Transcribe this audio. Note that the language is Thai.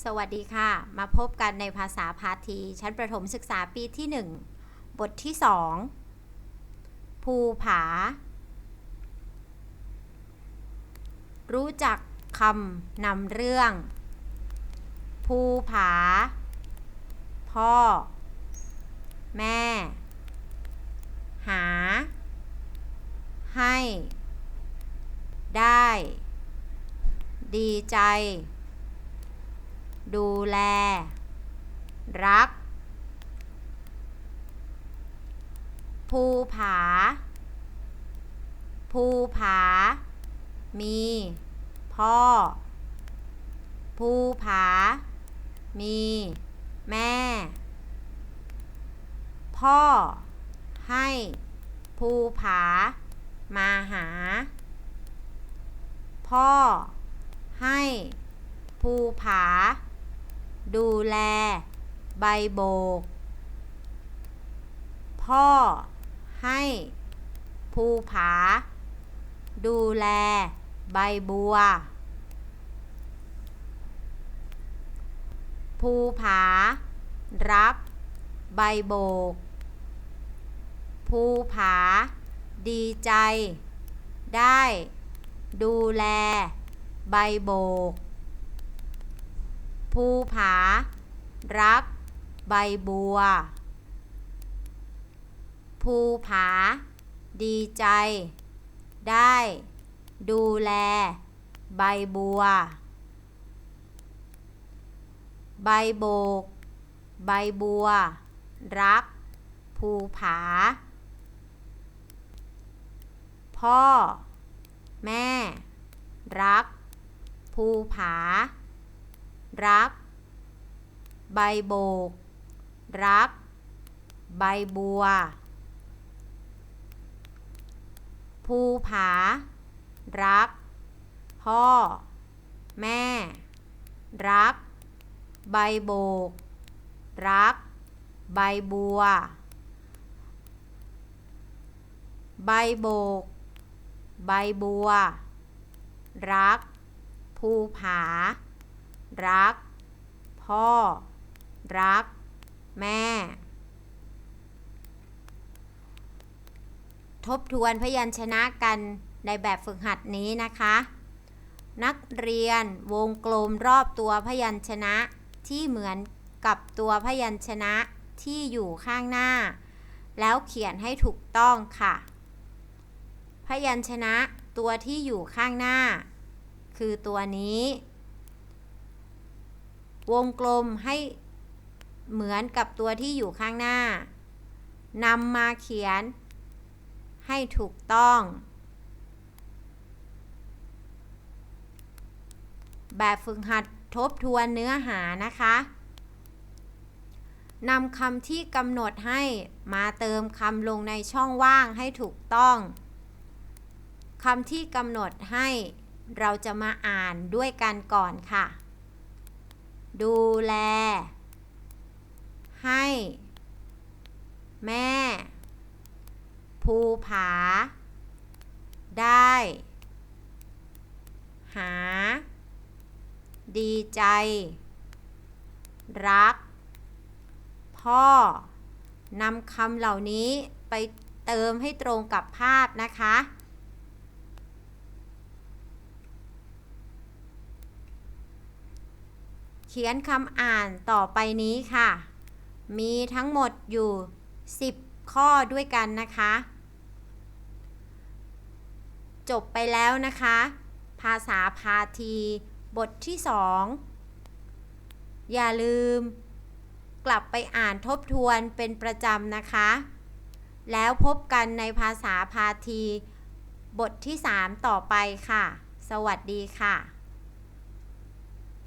สวัสดีค่ะ มาพบกันในภาษาพาที ชั้นประถมศึกษาปีที่ 1 บทที่ 2 ภูผา รู้จักคำนำเรื่อง ภูผา พ่อ แม่ หา ให้ ได้ ดีใจ ดูแล รัก ภูผา ภูผา มี พ่อ ภูผา มี แม่ พ่อ ให้ ภูผา มาหา พ่อ ให้ภูผา ดูแล ใบโบก พ่อ ให้ภูผา ดูแล ใบบัว ภูผา รับ ใบโบก ภูผา ดีใจ ได้ ดูแล ใบโบก ภูผา รัก ใบบัว ภูผา ดีใจ ได้ ดูแล ใบบัว ใบโบก ใบบัว รัก ภูผา พ่อ แม่ รัก ภูผา รัก ใบโบก รัก ใบบัว ภูผา รัก พ่อ แม่ รัก ใบโบก รัก ใบบัว ใบโบก ใบบัว รัก ภูผา รัก พ่อ รัก แม่ ทบทวนพยัญชนะกันในแบบฝึกหัดนี้นะคะ นักเรียนวงกลมรอบตัวพยัญชนะที่เหมือนกับตัวพยัญชนะที่อยู่ข้างหน้า แล้วเขียนให้ถูกต้องค่ะ พยัญชนะตัวที่อยู่ข้างหน้า คือตัวนี้ วงกลมให้เหมือนกับตัวที่อยู่ข้างหน้านำมาเขียนให้ถูกต้อง แบบฝึกหัดทบทวนเนื้อหานะคะนำคำที่กำหนดให้มาเติมคำลงในช่องว่างให้ถูกต้องคำที่กำหนดให้เราจะมาอ่านด้วยกันก่อนค่ะ ดูแล ให้ แม่ ภูผา ได้ หา ดีใจ รัก พ่อนำคำเหล่านี้ไปเติมให้ตรงกับภาพนะคะ เขียนคำอ่านต่อไปนี้ค่ะ มีทั้งหมดอยู่ 10 ข้อด้วยกันนะคะ จบไปแล้วนะคะ ภาษาพาที บทที่ 2 อย่าลืม กลับไปอ่านทบทวนเป็นประจำนะคะ แล้วพบกันในภาษาพาที บทที่ 3 ต่อไปค่ะ สวัสดีค่ะ